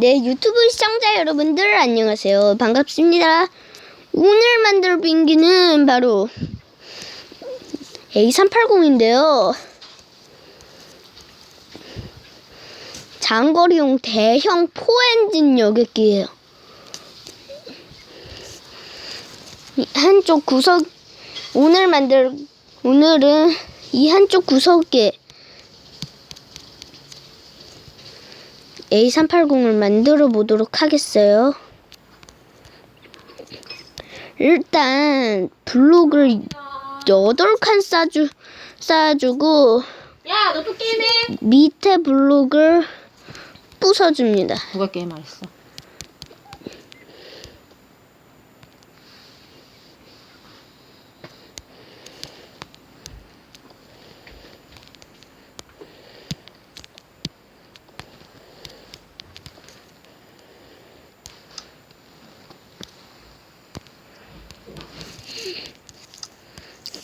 네, 유튜브 시청자 여러분들 안녕하세요. 반갑습니다. 오늘 만들 비행기는 바로 A380인데요. 장거리용 대형 포엔진 여객기예요. 이 한쪽 구석 오늘 만들 오늘은 이 한쪽 구석에 A380을 만들어 보도록 하겠어요. 일단 블록을 8칸 쌓아주, 쌓아주고 야? 밑에 블록을 부숴줍니다. 누가 게임 안 했어?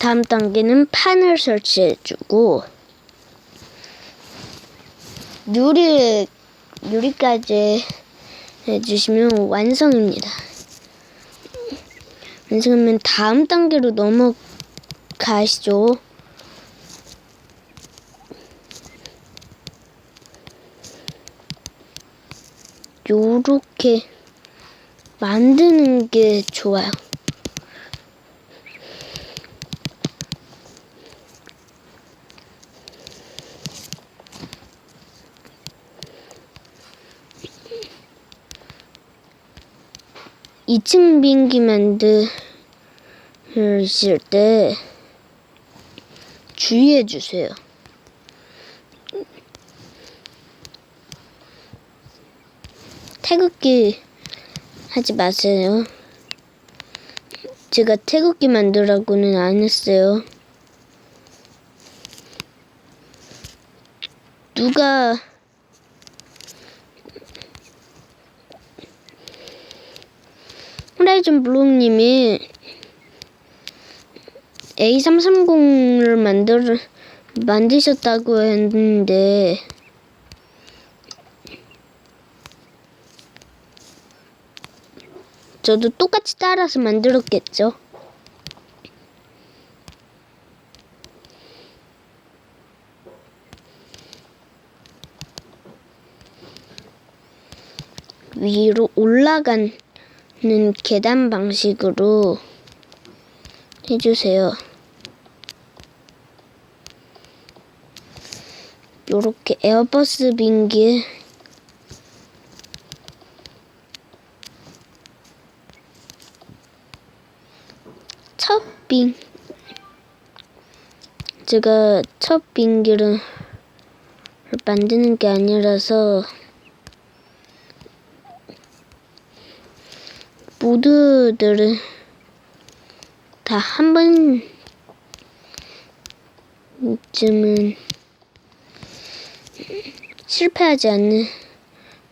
다음 단계는 판을 설치해주고 유리 유리까지 해주시면 완성입니다. 완성하면 다음 단계로 넘어가시죠. 요렇게 만드는 게 좋아요. 이층 비행기 만드실 때 주의해 주세요. 태극기 하지 마세요. 제가 태극기 만들라고는 안 했어요. 누가 호라이즌 블록님이 A330을 만들 만드셨다고 했는데 저도 똑같이 따라서 만들었겠죠. 위로 올라간 는 계단 방식으로 해주세요. 요렇게 에어버스 비행기 첫 빙, 제가 첫 비행기를 만드는 게 아니라서 모두들은 다 한 번쯤은 실패하지 않는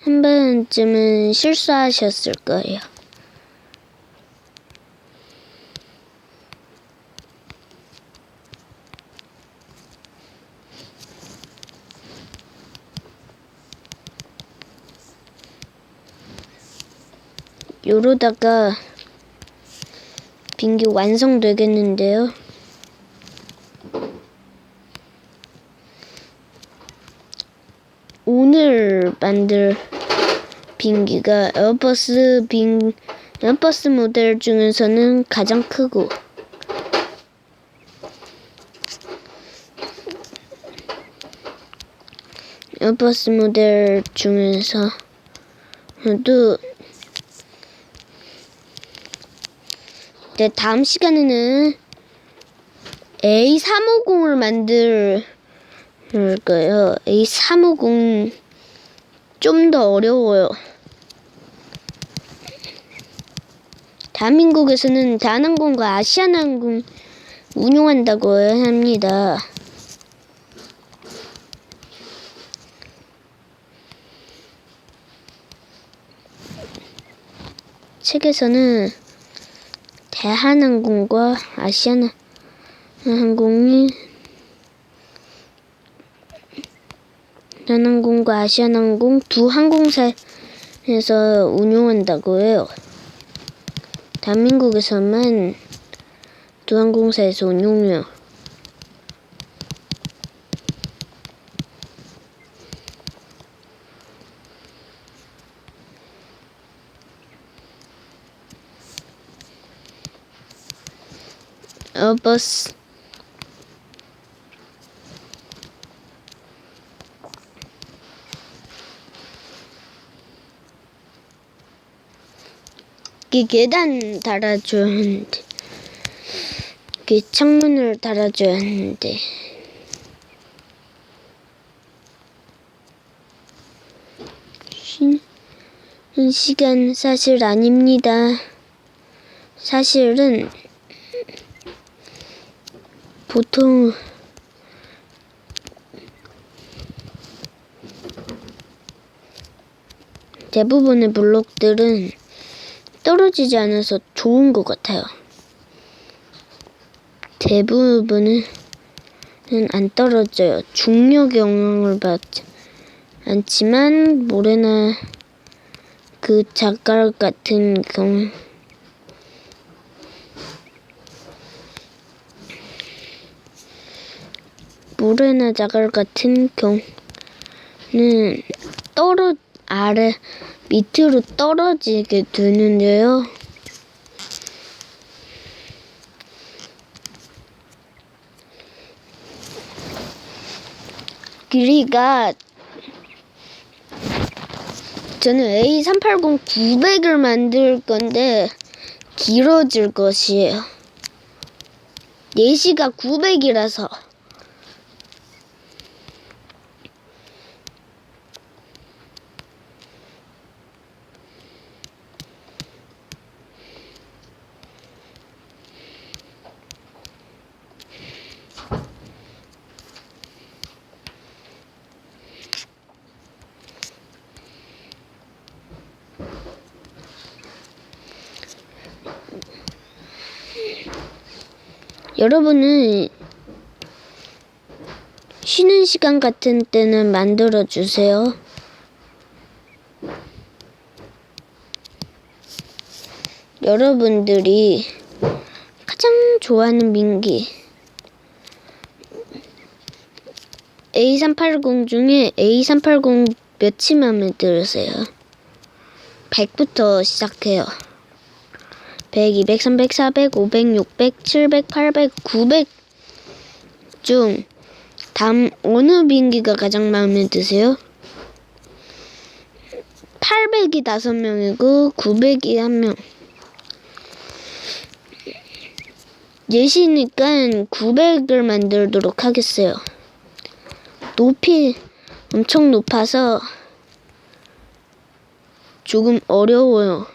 한 번쯤은 실수하셨을 거예요. 요러다가 빙기 완성되겠는데요. 오늘 만들 빙기가 에어버스 빙 에어버스 모델 중에서는 가장 크고 에어버스 모델 중에서도 네, 다음 시간에는 A350을 만들 거예요. A350 좀 더 어려워요. 대한민국에서는 대한항공과 아시아나항공 운용한다고 합니다. 책에서는 대한항공과 아시아나항공이? 대한항공과 아시아나항공 두 항공사에서 운용한다고 해요. 대한민국에서만 두 항공사에서 운용해 요. 어, 버스. 이 계단 달아줘야 하는데. 그 창문을 달아줘야 하는데. 쉬는 시간 사실 아닙니다. 사실은 보통 대부분의 블록들은 떨어지지 않아서 좋은 것 같아요. 대부분은 안 떨어져요. 중력 영향을 받지 않지만 모래나 그 작가락 같은 경우 모래나 자갈 같은 경우는 떨어 아래 밑으로 떨어지게 되는데요. 길이가 저는 A380 900을 만들 건데 길어질 것이에요. 예시가 900이라서 여러분은 쉬는 시간 같은 때는 만들어 주세요. 여러분들이 가장 좋아하는 민기 A380 중에 A380 몇이 마음에 들으세요? 100부터 시작해요. 100, 200, 300, 400, 500, 600, 700, 800, 900 중 다음 어느 비행기가 가장 마음에 드세요? 800이 5명이고 900이 1명. 예시니까 900을 만들도록 하겠어요. 높이 엄청 높아서 조금 어려워요.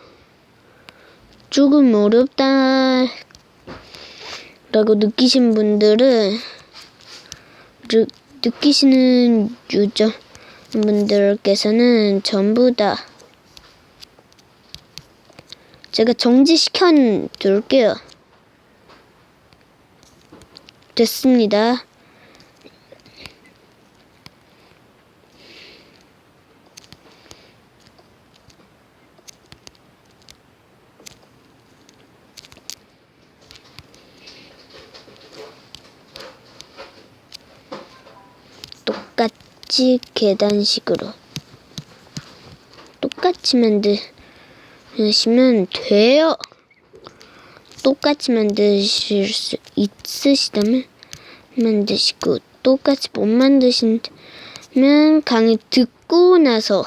조금 어렵다 라고 느끼신 분들은 느, 느끼시는 유저 분들께서는 전부 다 제가 정지시켜 둘게요. 됐습니다. 똑같이 계단식으로 똑같이 만드시면 돼요. 똑같이 만드실 수 있으시다면 만드시고 똑같이 못 만드시면 강의 듣고 나서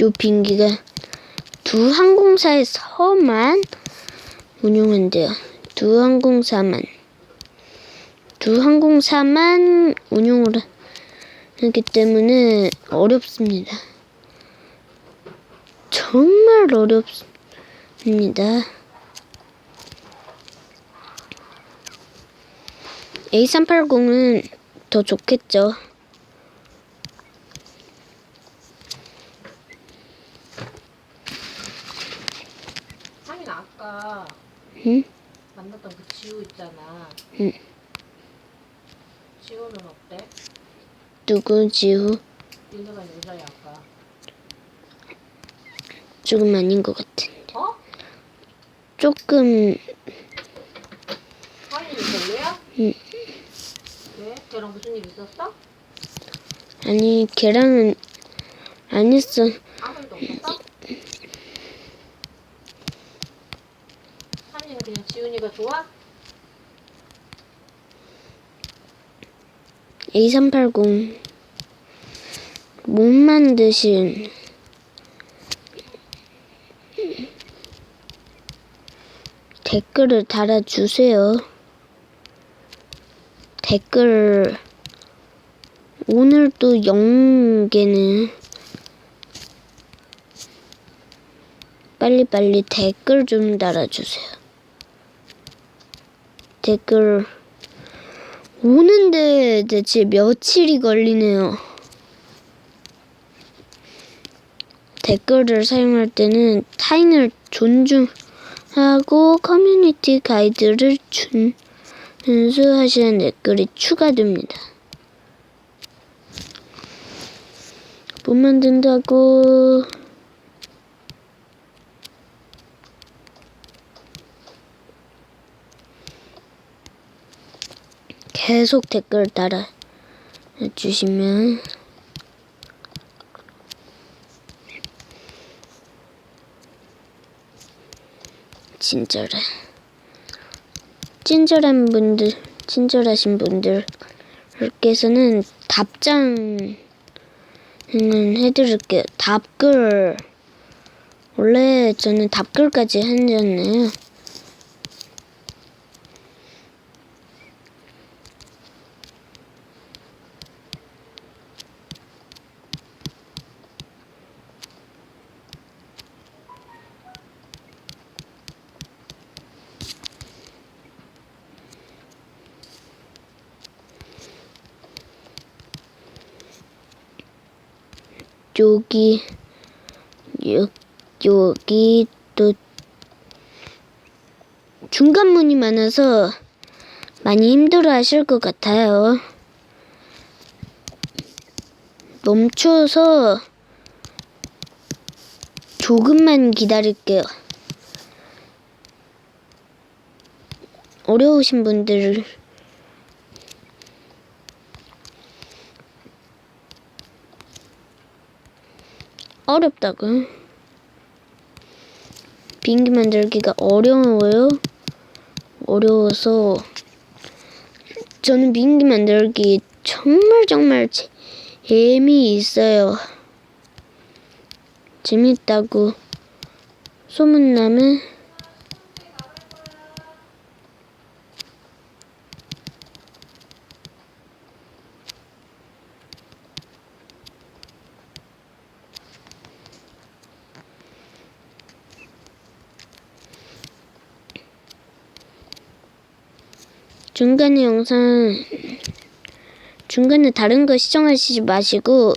요 비행기가 두 항공사에서만 운용한대요. 두 항공사만. 두 항공사만 운용을 하기 때문에 어렵습니다. 정말 어렵습니다. A380은 더 좋겠죠. 아까 응? 만났던 그 지우 있잖아. 응. 지우는 어때? 누구 지우? 윤서가 여자야 아까. 조금 아닌 것 같은데. 어? 조금 하인이 별로야? 응. 왜? 걔랑 무슨 일 있었어? 아니 걔랑은 안 했어. 아무 일도 없었어? 하인이는 그냥 지훈이가 좋아? A380 못 만드신 댓글을 달아주세요. 댓글 오늘 또 0개는 빨리빨리 댓글 좀 달아주세요. 댓글 오는데 대체 며칠이 걸리네요. 댓글을 사용할 때는 타인을 존중하고 커뮤니티 가이드를 준수하시는 댓글이 추가됩니다. 못 만든다고 계속 댓글 달아 주시면 친절해. 친절한 분들 친절하신 분들께서는 답장은 해드릴게요. 답글. 원래 저는 답글까지 했잖아요 여기 여, 여기 또 중간문이 많아서 많이 힘들어 하실 것 같아요. 멈춰서 조금만 기다릴게요. 어려우신 분들 어렵다고. 비행기 만들기가 어려워요. 어려워서 저는 비행기 만들기 정말 정말 재- 재미있어요. 재밌다고 소문나면 중간에 영상 중간에 다른 거 시청하시지 마시고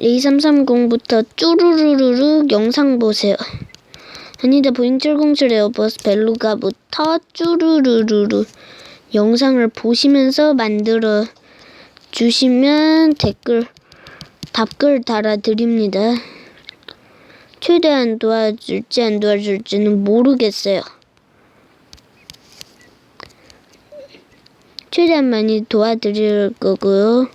A330부터 쭈루루루루 영상 보세요. 아니다 보잉 707 에어버스 벨루가부터 쭈루루루루 영상을 보시면서 만들어 주시면 댓글 답글 달아드립니다. 최대한 도와줄지 안 도와줄지는 모르겠어요. 최대한 많이 도와드릴 거고요.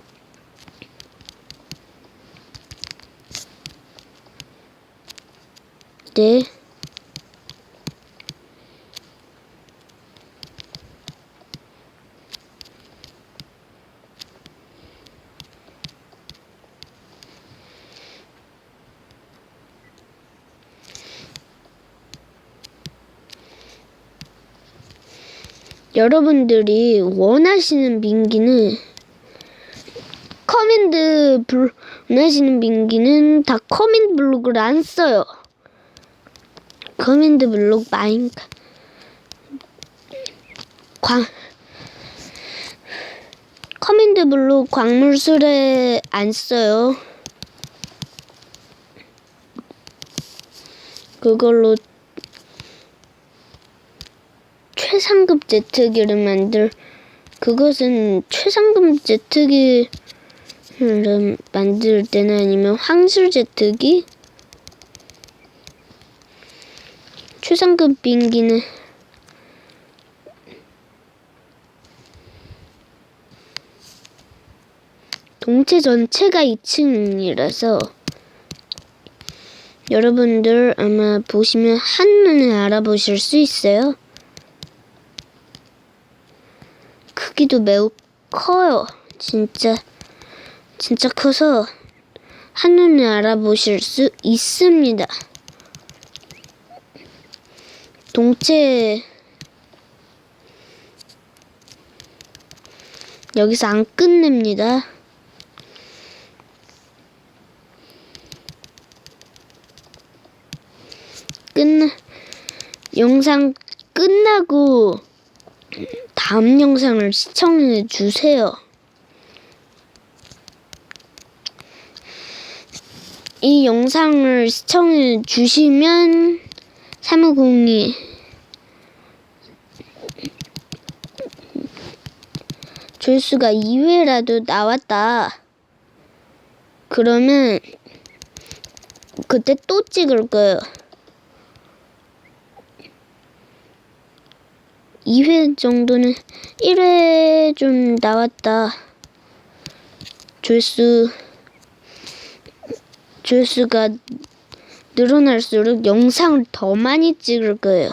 네. 여러분들이 원하시는 민기는 커맨드 블 원하시는 민기는 다 커맨드 블록을 안 써요. 커맨드 블록 마인 광 커맨드 블록 광물술에 안 써요. 그걸로 최상급 제트기를 만들 그것은 최상급 제트기를 만들 때나 아니면 황술 제트기 최상급 비행기는 동체 전체가 2층이라서 여러분들 아마 보시면 한눈에 알아보실 수 있어요. 크기도 매우 커요. 진짜 진짜 커서 한눈에 알아보실 수 있습니다. 동체 여기서 안 끝냅니다. 끝나 영상 끝나고 다음 영상을 시청해 주세요. 이 영상을 시청해 주시면 사무공이 조회수가 2회라도 나왔다. 그러면 그때 또 찍을 거예요. 2회 정도는 1회 좀 나왔다. 조회수 조회수가 늘어날수록 영상을 더 많이 찍을 거예요.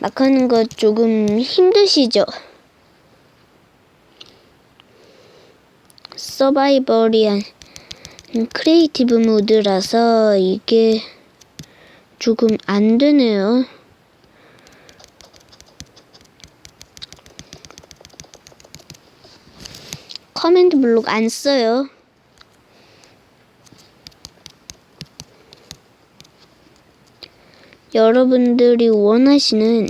막 하는 거 조금 힘드시죠? 서바이벌이 한 크리에이티브 모드라서 이게 조금 안 되네요. 커맨드 블록 안 써요. 여러분들이 원하시는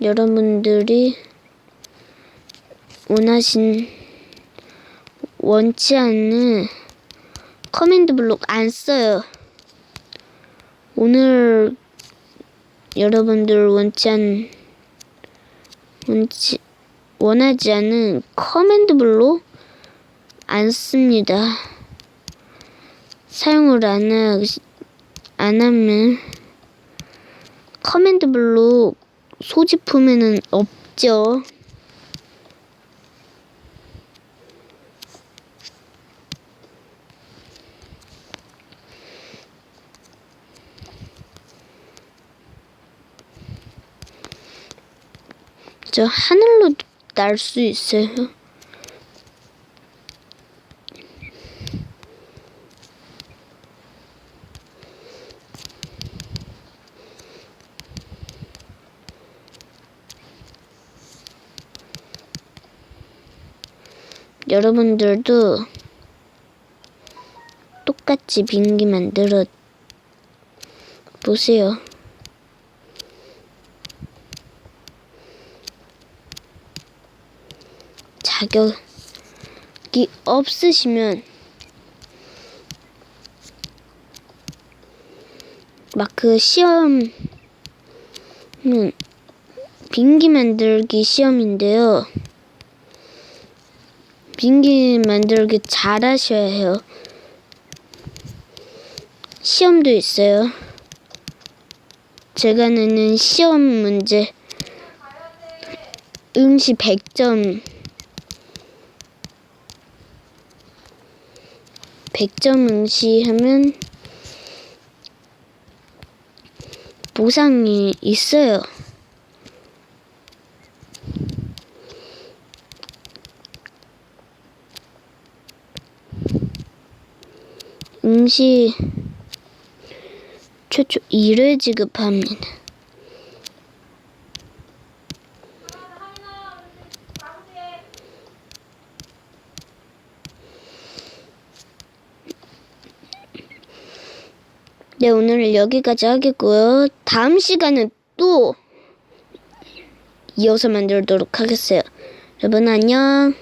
여러분들이 원하신 원치 않는 커맨드 블록 안 써요. 오늘 여러분들 원치 않 원치 원하지 않은 커맨드 블록 안 씁니다. 사용을 안, 하, 안 하면 커맨드 블록 소지품에는 없죠. 저 하늘로 날 수 있어요. 여러분들도 똑같이 빙기 만들어 보세요. 자격이 없으시면 막 그 시험은 빙기 만들기 시험인데요. 빙기 만들기 잘하셔야 해요. 시험도 있어요. 제가 내는 시험 문제 응시 100점 100점 응시하면 보상이 있어요. 응시 최초 1회 지급합니다. 네, 오늘 여기까지 하겠고요. 다음 시간은 또 이어서 만들도록 하겠어요. 여러분 안녕.